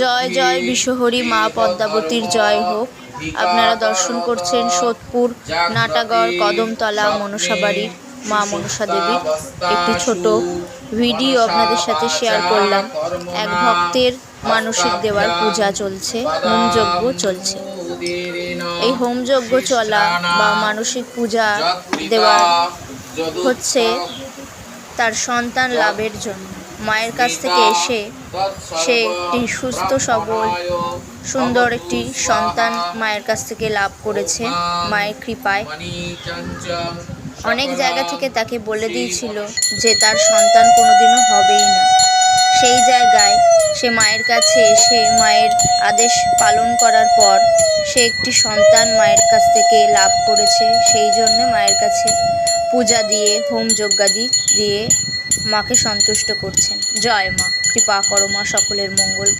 জয় জয় বিশ্বহরি মা পদ্মাবতীর জয় হোক। আপনারা দর্শন করছেন সোদপুর নাটাগড় কদমতলা মনসা বাড়ির মা মনসা দেবীর একটি ছোট ভিডিও আপনাদের সাথে শেয়ার করলাম। এক ভক্তের মানসিক দেওয়ার পূজা চলছে হোমযজ্ঞ চলছে। এই হোমযজ্ঞ চলা বা মানসিক পূজা দেওয়া হচ্ছে তার সন্তান লাভের জন্য। মায়ের কাছ থেকে এসে সে একটি সুস্থ, সবল, সুন্দর একটি সন্তান মায়ের কাছ থেকে লাভ করেছে। মায়ের কৃপায় অনেক জায়গা থেকে তাকে বলে দিয়েছিল যে তার সন্তান কোনোদিনও হবেই না। সেই জায়গায় সে মায়ের কাছে এসে মায়ের আদেশ পালন করার পর সে একটি সন্তান মায়ের কাছ থেকে লাভ করেছে। সেই জন্য মায়ের কাছে পূজা দিয়ে, হোম যজ্ঞাদি দিয়ে মাকে সন্তুষ্ট করছেন। জয় মা কৃপা করো মা সকলের মঙ্গল।